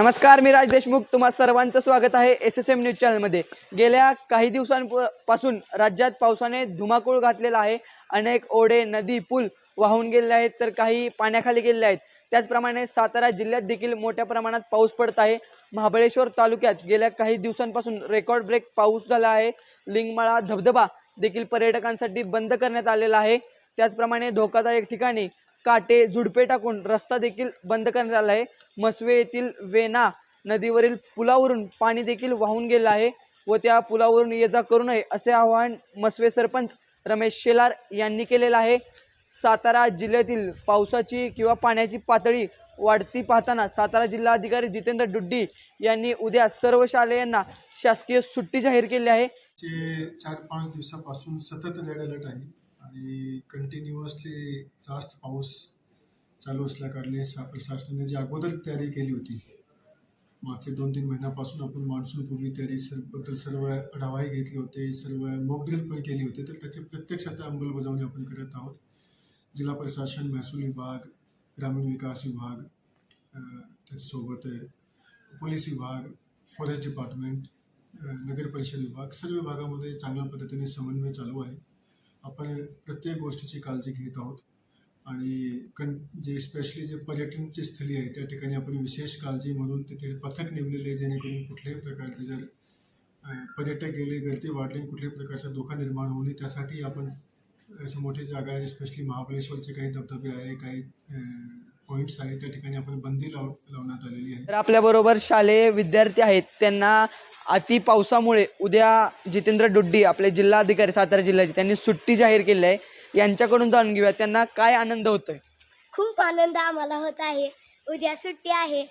नमस्कार मी राज देशमुख. तुम्हा सर्वांचं स्वागत आहे एस एस एम न्यूज चॅनलमध्ये. गेल्या काही दिवसांपासून राज्यात पावसाने धुमाकूळ घातलेला आहे. अनेक ओढे नदी पूल वाहून गेलेले आहेत तर काही पाण्याखाली गेलेले आहेत. त्याचप्रमाणे सातारा जिल्ह्यात देखील मोठ्या प्रमाणात पाऊस पडत आहे. महाबळेश्वर तालुक्यात गेल्या काही दिवसांपासून रेकॉर्ड ब्रेक पाऊस झाला आहे. लिंगमाळा धबधबा देखील पर्यटकांसाठी बंद करण्यात आलेला आहे. त्याचप्रमाणे धोकादायक ठिकाणी काटे झुडपे टाकून रस्ता देखील बंद करण्यात आला आहे. मसवे येथील वेना नदीवरील पुलावरून पाणी देखील वाहून गेलं आहे व त्या पुलावरून ये जा करू नये असे आवाहन मसवे सरपंच रमेश शेलार यांनी केलेलं आहे. सातारा जिल्ह्यातील पावसाची किंवा पाण्याची पातळी वाढती पाहताना सातारा जिल्हाधिकारी जितेंद्र डुड्डी यांनी उद्या सर्व शालेयांना शासकीय सुट्टी जाहीर केली आहे. चार पाच दिवसापासून सतत रेड अलर्ट आहे. आणि कंटिन्युअसली जास्त पाऊस चालू असल्याकारणे शा प्रशासनाने जी अगोदर तयारी केली होती मागचे दोन तीन महिन्यापासून आपण मान्सूनपूर्वी तयारी सर्वबद्दल सर्व आढावाही घेतले होते सर्व मोकड्रिल पण केली होती तर त्याची प्रत्यक्ष आता अंमलबजावणी आपण करत आहोत. जिल्हा प्रशासन महसूल विभाग ग्रामीण विकास विभाग त्याच्यासोबत पोलीस विभाग फॉरेस्ट डिपार्टमेंट नगर परिषद विभाग सर्व विभागामध्ये चांगल्या पद्धतीने समन्वय चालू आहे. आपण प्रत्येक गोष्टीची काळजी घेत आहोत. आणि कं जे स्पेशली जे पर्यटनची स्थळी आहे त्या ठिकाणी आपण विशेष काळजी म्हणून तिथे पथक नेमलेले आहे जेणेकरून कुठल्याही प्रकारचे जर पर्यटक गेले गर्दी वाढली कुठल्याही प्रकारचा धोका निर्माण होऊ नये त्यासाठी आपण असे मोठे जागा आहे स्पेशली महाबळेश्वरचे काही धबधबे आहे काही पॉईंट्स आहेत त्या ठिकाणी आपण बंदी लाव लावण्यात आलेली आहे. तर आपल्याबरोबर शालेय विद्यार्थी आहेत त्यांना अति पावसामुळे उद्या जितेंद्र डुड्डी आपले जिल्हाधिकारी सातारा जिल्ह्याचे त्यांनी सुट्टी जाहीर केली आहे. यांच्याकडून जाणून घेऊया त्यांना काय आनंद होतोय? खूप आनंद आम्हाला होत आहे. उद्या सुट्टी आहे.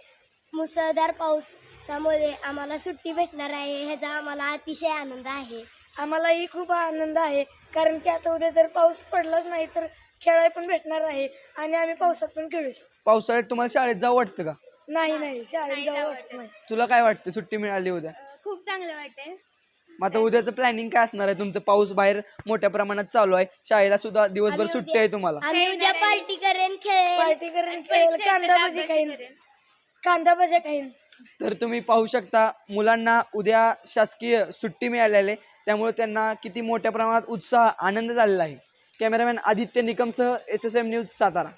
मुसळधार पावसामुळे आम्हाला सुट्टी भेटणार आहे. ह्याचा आम्हाला अतिशय आनंद आहे. आम्हालाही खूप आनंद आहे. कारण की आता उद्या जर पाऊस पडलाच नाही तर खेळायला पण भेटणार आहे. आणि आम्ही पावसात पण खेळू शकतो. पावसाळ्यात तुम्हाला शाळेत जाऊ वाटतं का? नाही नाही. शाळेत जाऊ वाटत नाही. तुला काय वाटतं? सुट्टी मिळाली उद्या? चांगलं वाटतंय. मग आता उद्याचं प्लॅनिंग काय असणार आहे? तुमचं पाऊस बाहेर मोठ्या प्रमाणात चालू आहे. शाळेला सुद्धा दिवसभर आम्ही सुट्टी उद्या- आहे तुम्हाला. आम्ही उद्या पार्टी करेन खेळेन. पार्टी करून खेळेल परीक्षेत कांदा तर भजी खाईन. कांदा भजी खाईन. तर तुम्ही पाहू शकता मुलांना उद्या शासकीय सुट्टी मिळालेली आहे. त्यामुळे त्यांना किती मोठ्या प्रमाणात उत्साह आनंद झालेला आहे. Cameraman Aditya निकमसह S S M news Satara.